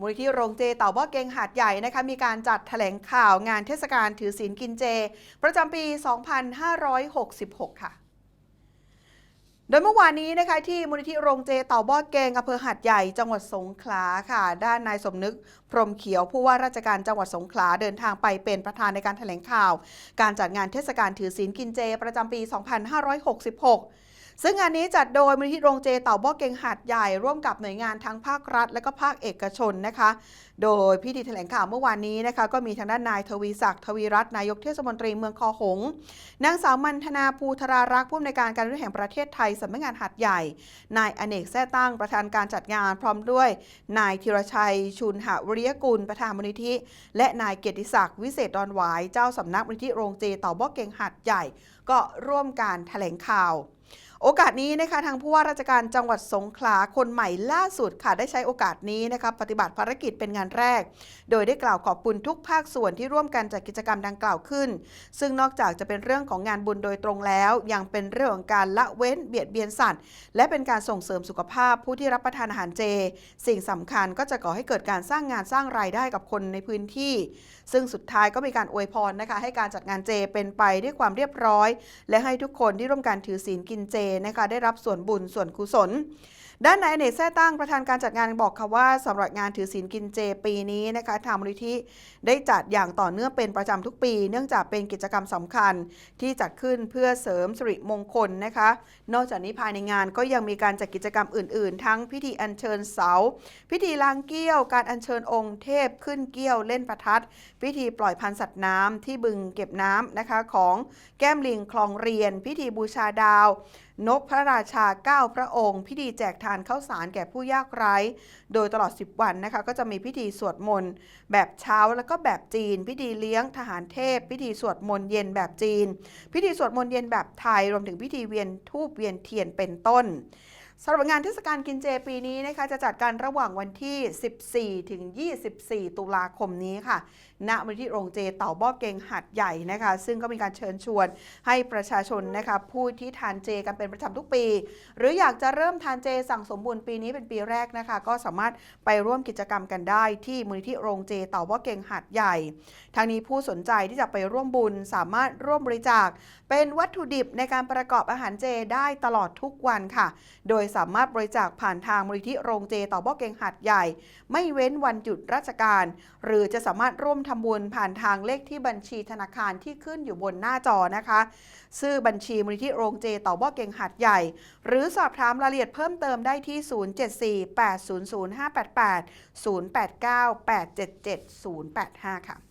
มูลนิธิโรงเจเต่าบ่อเกงหาดใหญ่นะคะมีการจัดแถลงข่าวงานเทศกาลถือศีลกินเจ ประจำปี 2566 ค่ะโดยเมื่อวานนี้นะคะที่มูลนิธิโรงเจเต่าบ่อเกงอำเภอหาดใหญ่จังหวัดสงขลาค่ะ ด้านนายสมนึก พรหมเขียวผู้ว่าราชการจังหวัดสงขลาเดินทางไปเป็นประธานในการแถลงข่าว การจัดงานเทศกาลถือศีลกินเจประจำปี 2566 ซึ่งงานนี้จัดโดยมูลนิธิโรงเจเต่าบ่อเกงหาดใหญ่ ร่วมกับหน่วยงานทั้งภาครัฐ และก็ภาคเอกชนนะคะ โดยพิธีแถลงข่าวเมื่อวานนี้นะคะ ก็มีทางด้านนายทวีศักดิ์ทวีรัตน์นายกเทศมนตรีเมืองคอหงส์นางสาวมันธนาภูธรารักษ์ผู้อำนวยการการรุ่แห่งประเทศไทยสำนักงานหัดใหญ่ นายอเนกแท้ตั้งประธานการจัดงานพร้อมด้วย นายธีรชัยชุนหวริยกุลประธานมูลนิธิ และนายเกียรติศักดิ์วิเศษดอนหวายเจ้าสำนักมูลนิธิโรงเจเต่าบ่อเกงหัดใหญ่ ก็ร่วมการแถลงข่าว โอกาสนี้นะคะทางผู้ว่าราชการจังหวัดสงขลาคนใหม่ล่าสุดค่ะได้ใช้โอกาสนี้นะคะปฏิบัติภารกิจเป็นงานแรก โดยได้กล่าวขอบคุณทุกภาคส่วนที่ร่วมกันจัดกิจกรรมดังกล่าวขึ้น ซึ่งนอกจากจะเป็นเรื่องของงานบุญโดยตรงแล้ว ยังเป็นเรื่องของการละเว้นเบียดเบียนสัตว์ และเป็นการส่งเสริมสุขภาพผู้ที่รับประทานอาหารเจ สิ่งสำคัญก็จะก่อให้เกิดการสร้างงานสร้างรายได้กับคนในพื้นที่ ซึ่งสุดท้ายก็มีการอวยพรนะคะให้การจัดงานเจเป็นไปด้วยความเรียบร้อย และให้ทุกคนที่ร่วมกันถือศีลกินเจนะคะได้รับส่วนบุญส่วนกุศล ด้านนายเนกแท้ตั้งประธานการจัดงานบอกค่ะว่าสำหรับงานถือศีลกินเจปีนี้นะคะทางมูลนิธิได้จัดอย่างต่อเนื่องเป็นประจำทุกปี เนื่องจากเป็นกิจกรรมสำคัญที่จัดขึ้นเพื่อเสริมสิริมงคลนะคะ นอกจากนี้ภายในงานก็ยังมีการจัดกิจกรรมอื่น ๆ ทั้งพิธีอัญเชิญเสา พิธีล้างเกี้ยว การอัญเชิญองค์เทพขึ้นเกี้ยวเล่นประทัด พิธีปล่อยพันธุ์สัตว์น้ำที่บึงเก็บน้ำนะคะของแก้มลิงคลองเรียน พิธีบูชาดาว นกพระราชาเก้าพระองค์ พิธีแจกทานข้าวสารแก่ผู้ยากไร้ โดยตลอด 10 วันนะคะ ก็จะมีพิธีสวดมนต์แบบเช้าแล้วก็แบบจีน พิธีเลี้ยงทหารเทพ พิธีสวดมนต์เย็นแบบจีน พิธีสวดมนต์เย็นแบบไทย รวมถึงพิธีเวียนทูบเวียนเทียนเป็นต้น สำหรับงานเทศกาลกินเจปีนี้นะคะจะจัดการระหว่างวันที่ 14 ถึง 24 ตุลาคมนี้ค่ะ ณมูลนิธิโรงเจเต่าบ่อเกงหัดใหญ่นะคะ ซึ่งก็มีการเชิญชวนให้ประชาชนนะคะผู้ที่ทานเจกันเป็นประจำทุกปี หรืออยากจะเริ่มทานเจสั่งสมบูรณ์ปีนี้เป็นปีแรกนะคะ ก็สามารถไปร่วมกิจกรรมกันได้ที่มูลนิธิโรงเจเต่าบ่อเกงหัดใหญ่ ทางนี้ผู้สนใจที่จะไปร่วมบุญสามารถร่วมบริจาค เป็นวัตถุดิบในการประกอบอาหารเจได้ตลอดทุกวันค่ะ โดยสามารถบริจาคผ่านทางมูลนิธิโรงเจต่อบ่อเกงหัดใหญ่ ไม่เว้นวันหยุดราชการ หรือจะสามารถร่วมทำบุญผ่านทางเลขที่บัญชีธนาคารที่ขึ้นอยู่บนหน้าจอนะคะชื่อบัญชีมูลนิธิโรงเจต่อบ่อเกงหัดใหญ่ หรือสอบถามรายละเอียดเพิ่มเติมได้ที่ 074 800 588 089 877 085 ค่ะ